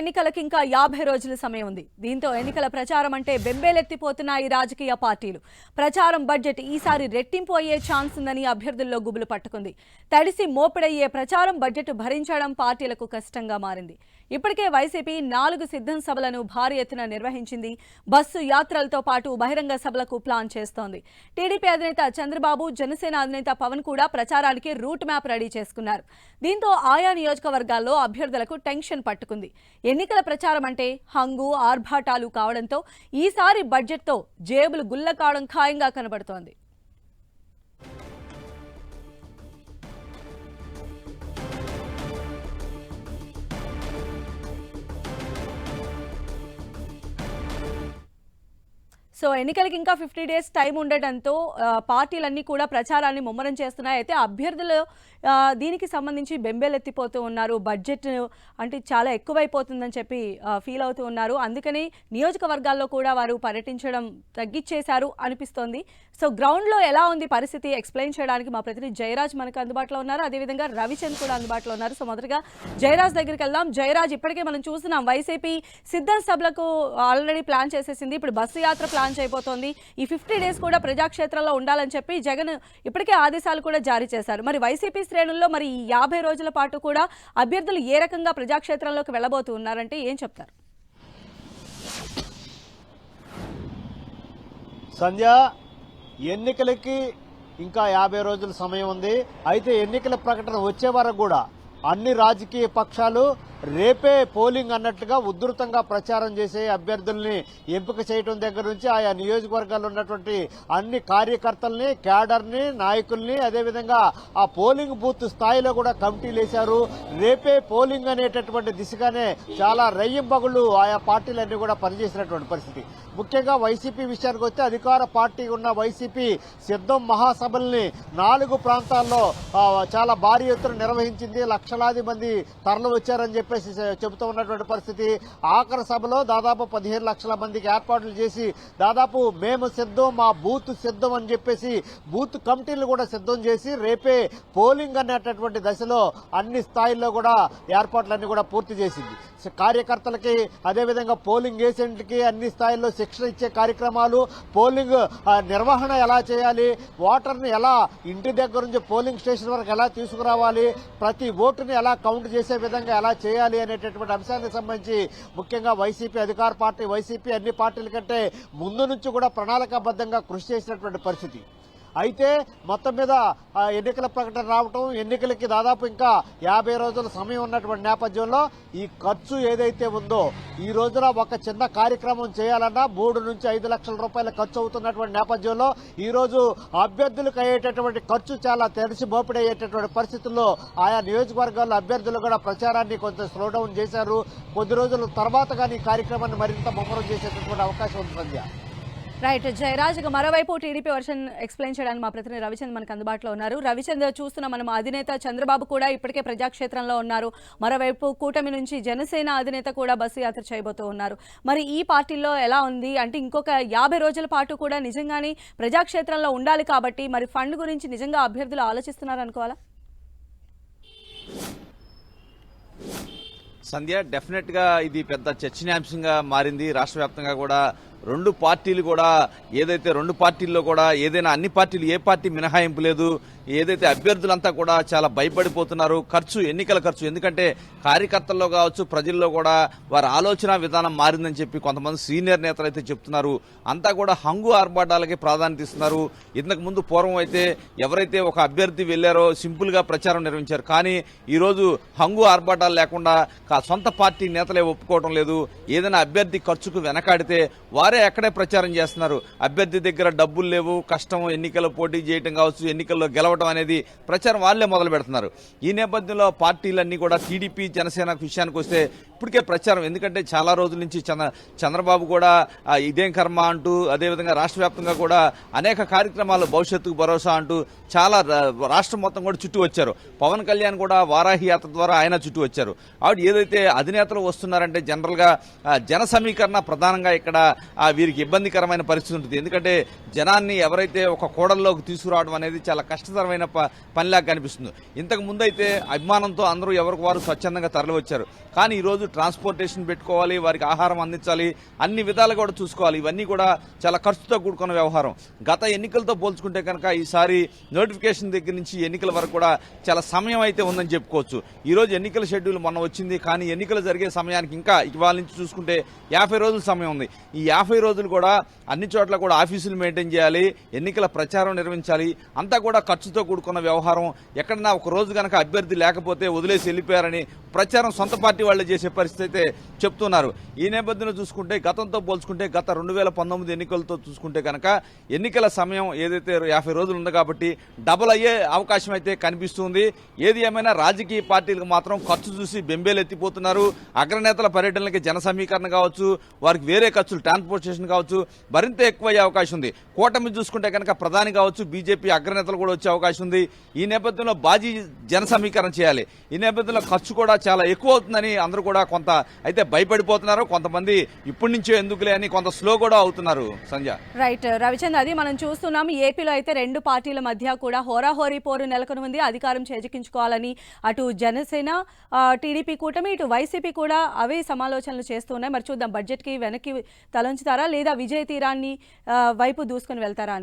ఎన్నికలకు ఇంకా యాభై రోజుల సమయం ఉంది. దీంతో ఎన్నికల ప్రచారం అంటే బెంబేలెత్తిపోతున్నాయి రాజకీయ పార్టీలు. ప్రచారం బడ్జెట్ ఈసారి రెట్టింపు అయ్యే ఛాన్స్ ఉందని అభ్యర్థుల్లో గుబులు పట్టుకుంది. తడిసి మోపిడయ్యే ప్రచారం బడ్జెట్ భరించడం పార్టీలకు కష్టంగా మారింది. ఇప్పటికే వైసీపీ నాలుగు సిద్ధం సభలను భారీ ఎత్తున నిర్వహించింది. బస్సు యాత్రలతో పాటు బహిరంగ సభలకు ప్లాన్ చేస్తోంది. టీడీపీ అధినేత చంద్రబాబు జనసేన అధినేత పవన్ కూడా ప్రచారానికి రూట్ మ్యాప్ రెడీ చేసుకున్నారు. దీంతో ఆయా నియోజకవర్గాల్లో అభ్యర్థులకు టెన్షన్ పట్టుకుంది. ఎన్నికల ప్రచారం అంటే హంగు ఆర్భాటాలు కావడంతో ఈసారి బడ్జెట్తో జేబులు గుల్ల కావడం ఖాయంగా కనబడుతోంది. సో ఎన్నికలకి ఇంకా ఫిఫ్టీ డేస్ టైం ఉండటంతో పార్టీలన్నీ కూడా ప్రచారాన్ని ముమ్మరం చేస్తున్నాయి. అయితే అభ్యర్థులు దీనికి సంబంధించి బెంబేలెత్తిపోతూ ఉన్నారు. బడ్జెట్ అంటే చాలా ఎక్కువైపోతుందని చెప్పి ఫీల్ అవుతూ ఉన్నారు. అందుకని నియోజకవర్గాల్లో కూడా వారు పర్యటించడం తగ్గిచ్చేశారు అనిపిస్తోంది. సో గ్రౌండ్లో ఎలా ఉంది పరిస్థితి? ఎక్స్ప్లెయిన్ చేయడానికి మా ప్రతినిధి జయరాజ్ మనకు అందుబాటులో ఉన్నారు. అదేవిధంగా రవిచంద్ కూడా అందుబాటులో ఉన్నారు. సో మొదటగా జయరాజ్ దగ్గరికి వెళ్దాం. జయరాజ్ ఇప్పటికే మనం చూస్తున్నాం వైసీపీ సిద్ధం సభలకు ఆల్రెడీ ప్లాన్ చేసేసింది. ఇప్పుడు బస్సు యాత్ర ప్లాన్ చేయబోతోంది ఈ ఫిఫ్టీ డేస్ కూడా ప్రజాక్షేత్రంలో ఉండాలని చెప్పి జగన్ ఇప్పటికే ఆదేశాలు కూడా జారీ చేశారు. మరి వైసీపీ శ్రేణుల్లో మరి ఈ యాభై రోజుల పాటు కూడా అభ్యర్థులు ఏ రకంగా ప్రజాక్షేత్రంలోకి వెళ్ళబోతూ ఉన్నారంటే ఏం చెప్తారు? సంధ్య ఎన్నికలకి ఇంకా యాభై రోజుల సమయం ఉంది. అయితే ఎన్నికల ప్రకటన వచ్చే వరకు కూడా అన్ని రాజకీయ పక్షాలు రేపే పోలింగ్ అన్నట్టుగా ఉధృతంగా ప్రచారం చేసే అభ్యర్థుల్ని ఎంపిక చేయడం దగ్గర నుంచి ఆయా నియోజకవర్గాల్లో ఉన్నటువంటి అన్ని కార్యకర్తల్ని క్యాడర్ని నాయకుల్ని అదేవిధంగా ఆ పోలింగ్ బూత్ స్థాయిలో కూడా కమిటీలు వేశారు. రేపే పోలింగ్ అనేటటువంటి దిశగానే చాలా రయ్యింపగుళ్ళు ఆయా పార్టీలన్నీ కూడా పనిచేసినటువంటి పరిస్థితి. ముఖ్యంగా వైసీపీ విషయానికి వస్తే అధికార పార్టీ ఉన్న వైసీపీ సిద్ధం మహాసభల్ని నాలుగు ప్రాంతాల్లో చాలా భారీ ఎత్తున నిర్వహించింది. లక్షలాది మంది తరలి వచ్చారని చెప్పి చెప్పేసి చెబుతూ ఉన్నటువంటి పరిస్థితి. ఆఖరి సభలో దాదాపు పదిహేను లక్షల మందికి ఏర్పాట్లు చేసి దాదాపు మేము సిద్ధం మా బూత్ సిద్ధం అని చెప్పేసి బూత్ కమిటీలు కూడా సిద్ధం చేసి రేపే పోలింగ్ అనేటటువంటి దశలో అన్ని స్థాయిల్లో కూడా ఏర్పాట్లన్నీ కూడా పూర్తి చేసింది. కార్యకర్తలకి అదేవిధంగా పోలింగ్ ఏజెంట్కి అన్ని స్థాయిల్లో శిక్షణ ఇచ్చే కార్యక్రమాలు పోలింగ్ నిర్వహణ ఎలా చేయాలి ఓటర్ని ఎలా ఇంటి దగ్గర నుంచి పోలింగ్ స్టేషన్ వరకు ఎలా తీసుకురావాలి ప్రతి ఓటుని ఎలా కౌంట్ చేసే విధంగా ఎలా చేయాలి అనేటటువంటి అంశానికి సంబంధించి ముఖ్యంగా వైసీపీ అధికార పార్టీ వైసీపీ అన్ని పార్టీల కంటే ముందు నుంచి కూడా ప్రణాళికాబద్ధంగా కృషి చేసినటువంటి పరిస్థితి. అయితే మొత్తం మీద ఆ, ఎన్నికల ప్రకటన రావటం ఎన్నికలకి దాదాపు ఇంకా యాభై రోజుల సమయం ఉన్నటువంటి నేపథ్యంలో ఈ ఖర్చు ఏదైతే ఉందో ఈ రోజున ఒక చిన్న కార్యక్రమం చేయాలన్నా మూడు నుంచి ఐదు లక్షల రూపాయల ఖర్చు అవుతున్నటువంటి నేపథ్యంలో ఈరోజు అభ్యర్థులకు అయ్యేటటువంటి ఖర్చు చాలా తెరిచి మోపిడయ్యేటటువంటి పరిస్థితుల్లో ఆయా నియోజకవర్గాల్లో అభ్యర్థులు కూడా ప్రచారాన్ని కొంచెం స్లో డౌన్ చేశారు. కొద్ది రోజుల తర్వాత కానీ ఈ కార్యక్రమాన్ని మరింత ముమ్మరం చేసేటటువంటి అవకాశం ఉంది సంధ్య. రైట్ జయరాజ్ ఇక మరోవైపు టీడీపీ వర్షన్ ఎక్స్ప్లెయిన్ చేయడానికి మా ప్రతినిధి రవిచంద్ మనకు అందుబాటులో ఉన్నారు. రవిచంద్ర చూస్తున్న మనం అధినేత చంద్రబాబు కూడా ఇప్పటికే ప్రజాక్షేత్రంలో ఉన్నారు. మరోవైపు కూటమి నుంచి జనసేన అధినేత కూడా బస్సు యాత్ర చేయబోతూ ఉన్నారు. మరి ఈ పార్టీలో ఎలా ఉంది? అంటే ఇంకొక యాభై రోజుల పాటు కూడా నిజంగానే ప్రజాక్షేత్రంలో ఉండాలి కాబట్టి మరి ఫండ్ గురించి నిజంగా అభ్యర్థులు ఆలోచిస్తున్నారు అనుకోవాలా? సంధ్య డెఫినెట్గా ఇది పెద్ద చర్చనీయాంశంగా మారింది. రాష్ట్ర వ్యాప్తంగా కూడా రెండు పార్టీలు కూడా ఏదైతే రెండు పార్టీల్లో కూడా ఏదైనా అన్ని పార్టీలు ఏ పార్టీ మినహాయింపు లేదు ఏదైతే అభ్యర్థులంతా కూడా చాలా భయపడిపోతున్నారు ఖర్చు ఎన్నికల ఖర్చు. ఎందుకంటే కార్యకర్తల్లో కావచ్చు ప్రజల్లో కూడా వారి ఆలోచన విధానం మారిందని చెప్పి కొంతమంది సీనియర్ నేతలు అయితే చెప్తున్నారు. అంతా కూడా హంగు ఆర్భాటాలకి ప్రాధాన్యత ఇస్తున్నారు. ఇంతకు ముందు పూర్వం అయితే ఎవరైతే ఒక అభ్యర్థి వెళ్ళారో సింపుల్గా ప్రచారం నిర్వహించారు. కానీ ఈరోజు హంగు ఆర్భాటాలు లేకుండా సొంత పార్టీ నేతలే ఒప్పుకోవడం లేదు. ఏదైనా అభ్యర్థి ఖర్చుకు వెనకాడితే వారి అక్కడే ప్రచారం చేస్తున్నారు. అభ్యర్థి దగ్గర డబ్బులు లేవు కష్టం ఎన్నికల్లో పోటీ చేయడం కావచ్చు ఎన్నికల్లో గెలవడం అనేది ప్రచారం వాళ్ళే మొదలు పెడుతున్నారు ఈ నేపథ్యంలో పార్టీలన్నీ కూడా టీడీపీ జనసేన విషయానికి వస్తే ఇప్పటికే ప్రచారం. ఎందుకంటే చాలా రోజుల నుంచి చంద్ర చంద్రబాబు కూడా ఇదేం కర్మ అంటూ అదేవిధంగా రాష్ట్ర వ్యాప్తంగా కూడా అనేక కార్యక్రమాలు భవిష్యత్తుకు భరోసా అంటూ చాలా రా- రాష్ట్రం మొత్తం కూడా చుట్టూ వచ్చారు. పవన్ కళ్యాణ్ కూడా వారాహి యాత్ర ద్వారా ఆయన చుట్టూ వచ్చారు. ఆవిడ ఏదైతే అధినేతలు వస్తున్నారంటే జనరల్గా జన సమీకరణ ప్రధానంగా ఇక్కడ వీరికి ఇబ్బందికరమైన పరిస్థితి ఉంటుంది. ఎందుకంటే జనాన్ని ఎవరైతే ఒక కోడల్లోకి తీసుకురావడం అనేది చాలా కష్టతరమైన ప- పనిలాగా కనిపిస్తుంది. ఇంతకు ముందైతే అభిమానంతో అందరూ ఎవరికి వారు స్వచ్ఛందంగా తరలివచ్చారు. కానీ ఈ రోజు ట్రాన్స్పోర్టేషన్ పెట్టుకోవాలి వారికి ఆహారం అందించాలి అన్ని విధాలు కూడా చూసుకోవాలి. ఇవన్నీ కూడా చాలా ఖర్చుతో కూడుకున్న వ్యవహారం. గత ఎన్నికలతో పోల్చుకుంటే కనుక ఈసారి నోటిఫికేషన్ దగ్గర నుంచి ఎన్నికల వరకు కూడా చాలా సమయం అయితే ఉందని చెప్పుకోవచ్చు. ఈ రోజు ఎన్నికల షెడ్యూల్ మొన్న వచ్చింది కానీ ఎన్నికలు జరిగే సమయానికి ఇంకా ఇవాళ నుంచి చూసుకుంటే యాభై రోజుల సమయం ఉంది. ఈ యాభై రోజులు కూడా అన్ని చోట్ల కూడా ఆఫీసులు మెయింటైన్ చేయాలి ఎన్నికల ప్రచారం నిర్వహించాలి అంతా కూడా ఖర్చుతో కూడుకున్న వ్యవహారం. ఎక్కడన్నా ఒక రోజు కనుక అభ్యర్థి లేకపోతే వదిలేసి వెళ్ళిపోయారని ప్రచారం సొంత పార్టీ వాళ్ళు చేసే పరిస్థితి అయితే చెప్తున్నారు. ఈ నేపథ్యంలో చూసుకుంటే గతంతో పోల్చుకుంటే గత రెండు వేల పంతొమ్మిది ఎన్నికలతో చూసుకుంటే కనుక ఎన్నికల సమయం ఏదైతే యాభై రోజులు ఉంది కాబట్టి డబుల్ అయ్యే అవకాశం అయితే కనిపిస్తుంది. ఏది ఏమైనా రాజకీయ పార్టీలకు మాత్రం ఖర్చు చూసి బెంబేలు ఎత్తిపోతున్నారు. అగ్రనేతల పర్యటనలకి జన సమీకరణ కావచ్చు వారికి వేరే ఖర్చులు ట్రాన్స్పోర్టేషన్ కావచ్చు మరింత ఎక్కువయ్యే అవకాశం ఉంది. కూటమి చూసుకుంటే కనుక ప్రధాని కావచ్చు బీజేపీ అగ్రనేతలు కూడా వచ్చే అవకాశం ఉంది. ఈ నేపథ్యంలో బాజీ జన సమీకరణ చేయాలి. ఈ నేపథ్యంలో ఖర్చు కూడా చాలా ఎక్కువ అవుతుందని అందరూ కూడా కొంత అయితే భయపడిపోతున్నారు. కొంతమంది ఇప్పటి నుంచే ఎందుకులే అని కొంత స్లో కూడా అవుతున్నారు. సంజయ్ రైట్. రవిచంద్ర అది మనం చూస్తున్నాం. ఏపీలో అయితే రెండు పార్టీల మధ్య కూడా హోరాహోరీ పోరు నెలకొని ఉంది అధికారం చేజిక్కించుకోవాలని అటు జనసేన టీడీపీ కూటమి ఇటు వైసీపీ కూడా అవే సమాలోచనలు చేస్తున్నాయి. మరి చూద్దాం బడ్జెట్కి వెనక్కి తలంచుతారా లేదా విజయ తీరాన్ని వైపు దూసుకొని వెళ్తారా అని.